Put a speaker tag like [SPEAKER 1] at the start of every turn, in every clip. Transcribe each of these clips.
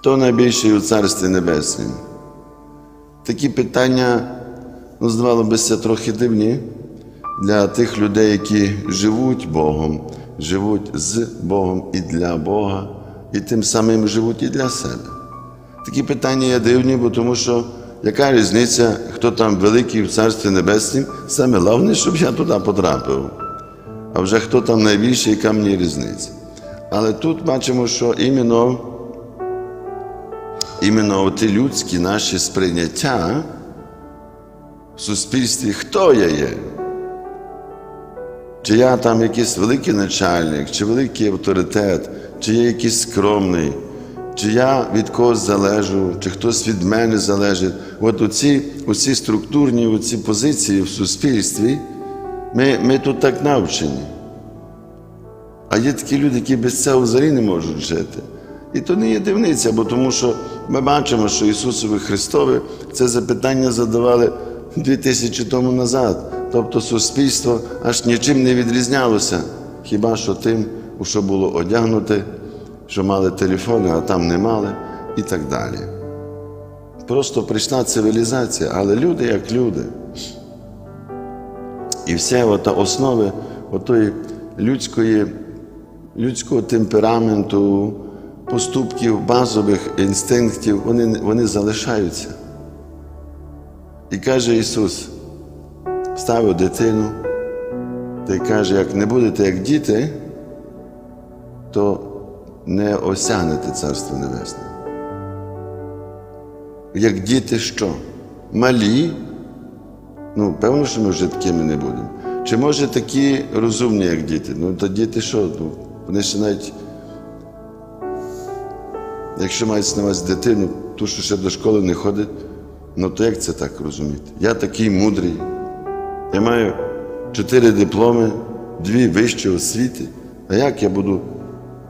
[SPEAKER 1] Хто найбільший у Царстві Небеснім? Такі питання, ну, здавалося, трохи дивні для тих людей, які живуть Богом, живуть з Богом і для Бога, і тим самим живуть і для себе. Такі питання є дивні, бо тому що яка різниця, хто там великий в Царстві Небеснім, саме головне, щоб я туди потрапив. А вже хто там найбільший, яка мені різниця. Але тут бачимо, що іменно, іменно ті людські наші сприйняття в суспільстві, хто я є. Чи я там якийсь великий начальник, чи великий авторитет, чи я якийсь скромний, чи я від когось залежу, чи хтось від мене залежить. От оці, оці структурні оці позиції в суспільстві, ми, ми тут так навчені. А є такі люди, які без цього взагалі не можуть жити. І то не є дивниця, бо тому що ми бачимо, що Ісусові Христові це запитання задавали дві тисячі тому назад. Тобто суспільство аж нічим не відрізнялося, хіба що тим, у що було одягнуте, що мали телефони, а там не мали, і так далі. Просто прийшла цивілізація, але люди як люди. І вся ота основи отої людської, людського темпераменту, поступків, базових інстинктів, вони, вони залишаються. І каже Ісус, ставив дитину, та й каже, як не будете як діти, то не осягнете Царство Небесне. Як діти що? Малі, Ну, певно, що ми вже такими не будемо. Чи може такі розумні, як діти? Ну, то діти що? Ну, вони ще навіть, якщо мають на увазі дитину, ту, що ще до школи не ходить, ну то як це так розуміти? Я такий мудрий. Я маю чотири дипломи, дві вищі освіти. А як я буду?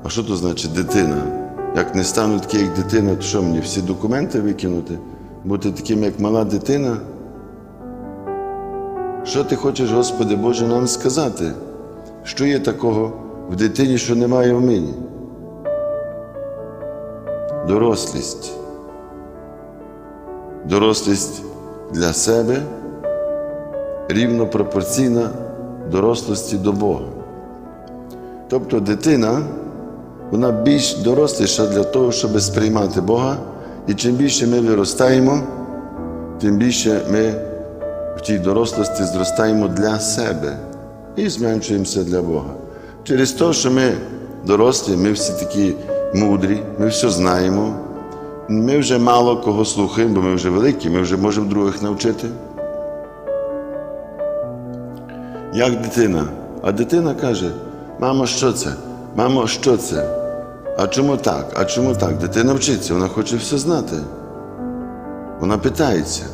[SPEAKER 1] А що то значить дитина? Як не стану такий, як дитина, то що мені всі документи викинути? Бути таким, як мала дитина? Що ти хочеш, Господи Боже, нам сказати? Що є такого в дитині, що немає в мені? Дорослість. Дорослість для себе рівно пропорційна дорослості до Бога. Тобто дитина, вона більш доросліша для того, щоб сприймати Бога, і чим більше ми виростаємо, тим більше ми в тій дорослості зростаємо для себе і зменшуємося для Бога. Через те, що ми дорослі, ми всі такі мудрі, ми все знаємо. Ми вже мало кого слухаємо, бо ми вже великі, ми вже можемо других навчити. Як дитина? А дитина каже: мамо, що це? Мамо, що це? А чому так? А чому так? Дитина вчиться, вона хоче все знати. Вона питається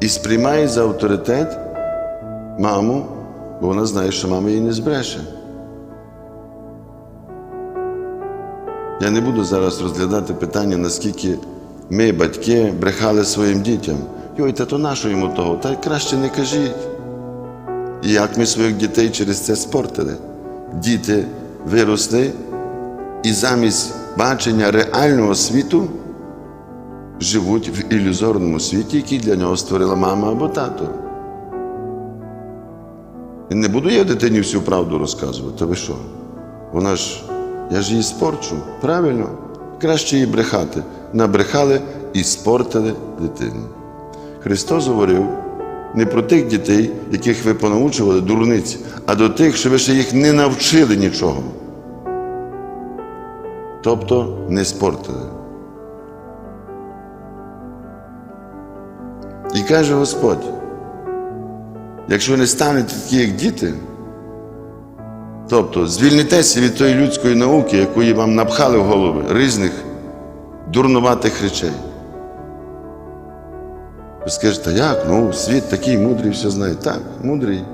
[SPEAKER 1] і сприймає за авторитет маму, бо вона знає, що мама її не збреше. Я не буду зараз розглядати питання, наскільки ми, батьки, брехали своїм дітям. Йой, та то нащо йому того? Та й краще не кажіть. І як ми своїх дітей через це спортили. Діти виросли і замість бачення реального світу живуть в ілюзорному світі, який для нього створила мама або тато. І не буду я дитині всю правду розказувати, ви що? Вона ж, я ж її спорчу, правильно? Краще її брехати. Набрехали і спортили дитину. Христос говорив не про тих дітей, яких ви понаучували дурниці, а до тих, що ви ще їх не навчили нічого. Тобто не спортили. І каже Господь, якщо не станете такі, як діти, тобто звільнитеся від тої людської науки, яку вам напхали в голови, різних дурнуватих речей. Ви скажете, як? Ну, світ такий мудрий, все знає. Так, мудрий.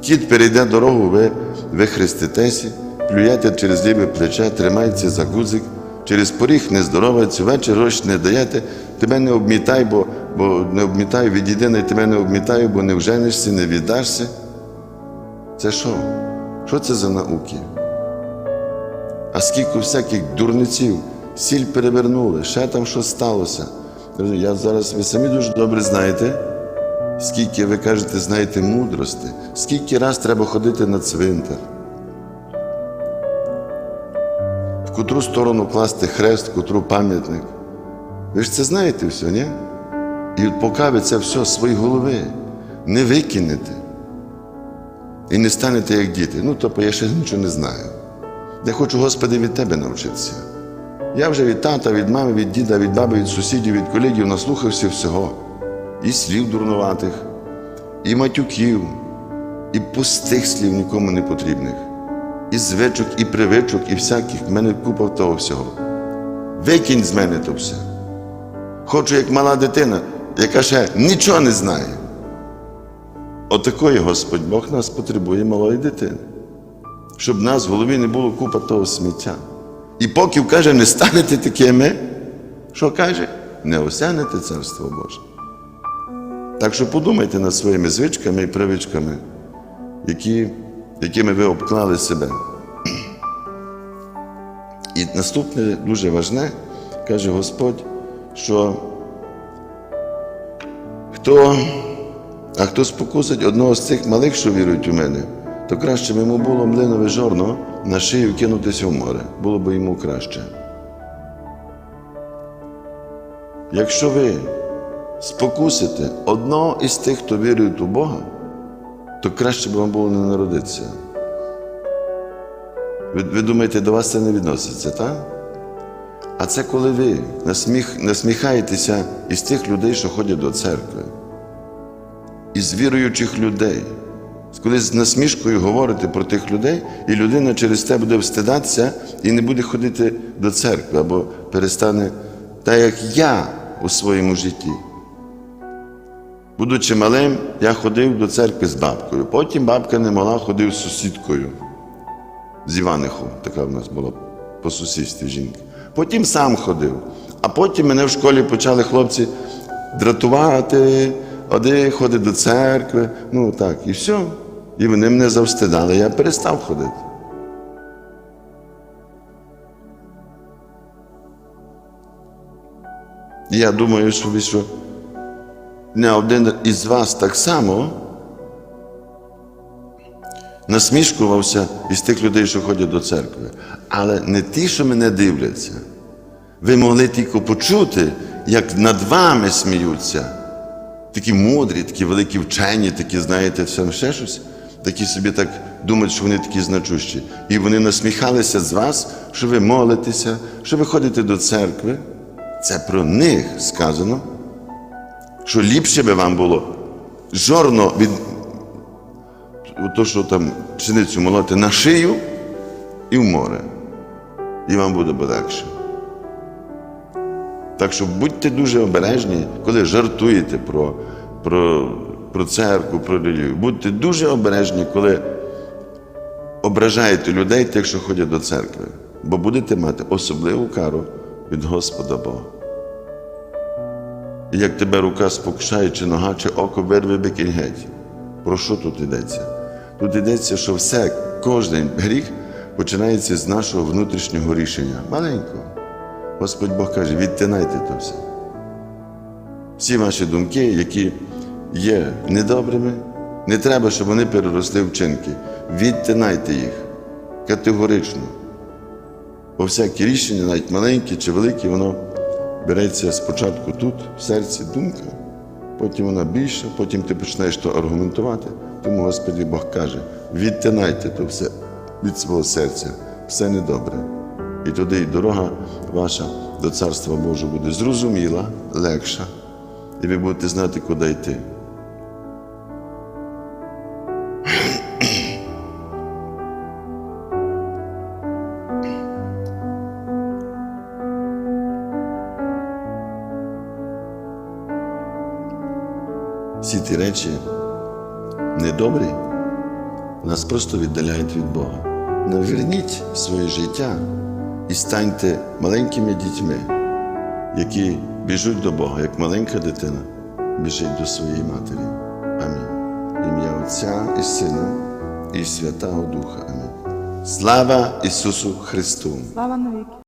[SPEAKER 1] Кіт перейде дорогу, ви, ви хреститеся, плюєте через ліве плече, тримаєте за гузик, через поріг не здоровається, вечір гроші не даєте, тебе не обмітай, бо, бо не обмітаю, відійди, не тебе не обмітаю, бо не вженишся, не віддашся. Це що? Що це за науки? А скільки всяких дурниців, сіль перевернули, ще там щось сталося. Я зараз, ви самі дуже добре знаєте, скільки ви кажете, знаєте мудрості, скільки раз треба ходити на цвинтар. В котру сторону класти хрест, в котру пам'ятник. Ви ж це знаєте все, ні? І от поки ви це все з своєї голови не викинете і не станете як діти, ну тобто я ще нічого не знаю. Я хочу, Господи, від Тебе навчитися. Я вже від тата, від мами, від діда, від баби, від сусідів, від колегів наслухався всього. І слів дурнуватих, і матюків, і пустих слів нікому не потрібних, і звичок, і привичок, і всяких. В мене купа того всього. Викинь з мене то все. Хочу, як мала дитина, яка ще нічого не знає. Отакої Господь Бог нас потребує малої дитини, щоб в нас в голові не було купа того сміття. І поки каже, не станете такими, що каже, не осягнете царство Боже. Так що подумайте над своїми звичками і привичками, які, якими ви обклали себе. І наступне дуже важне, каже Господь, що хто, а хто спокусить одного з цих малих, що вірують у мене, то краще б йому було млинове жорно на шию кинутися в море. Було б йому краще. Якщо ви спокусите одного із тих, хто вірує у Бога, то краще б вам було не народитися. Ви, ви думаєте, до вас це не відноситься, так? А це коли ви насміх, насміхаєтеся із тих людей, що ходять до церкви, із віруючих людей. Коли з насмішкою говорите про тих людей, і людина через те буде встидатися і не буде ходити до церкви, або перестане так, як я у своєму житті. Будучи малим, я ходив до церкви з бабкою. Потім бабка не могла, ходив з сусідкою з Іваниху, така в нас була по сусідстві жінка. Потім сам ходив. А потім мене в школі почали хлопці дратувати, один ходить до церкви, ну так, і все. І вони мене завстидали, я перестав ходити. Я думаю собі, що не один із вас так само насмішкувався із тих людей, що ходять до церкви. Але не ті, що мене дивляться. Ви могли тільки почути, як над вами сміються. Такі мудрі, такі великі вчені, такі, знаєте, все ще щось. Такі собі так думають, що вони такі значущі. І вони насміхалися з вас, що ви молитеся, що ви ходите до церкви. Це про них сказано, що ліпше би вам було жорно від то, що там пшеницю молоти на шию і в море. І вам буде легше. Так що будьте дуже обережні, коли жартуєте про, про, про церкву, про релігію. Будьте дуже обережні, коли ображаєте людей, тих, що ходять до церкви, бо будете мати особливу кару від Господа Бога. І як тебе рука спокушає, чи нога, чи око вирве викинь геть. Про що тут йдеться? Тут йдеться, що все, кожен гріх починається з нашого внутрішнього рішення. Маленького. Господь Бог каже, відтинайте то все. Всі ваші думки, які є недобрими, не треба, щоб вони переросли вчинки. Відтинайте їх категорично. Бо всякі рішення, навіть маленькі чи великі, воно береться спочатку тут, в серці, думка, потім вона більша, потім ти починаєш то аргументувати. Тому Господь Бог каже: відтинайте то все від свого серця, все недобре. І й дорога ваша до Царства Божого буде зрозуміла, легша, і ви будете знати, куди йти. Всі ті речі недобрі нас просто віддаляють від Бога. Наверніть своє життя і станьте маленькими дітьми, які біжуть до Бога, як маленька дитина біжить до своєї матері. Амінь. Ім'я Отця і Сина і Святого Духа. Амінь. Слава Ісусу Христу!
[SPEAKER 2] Слава навіки.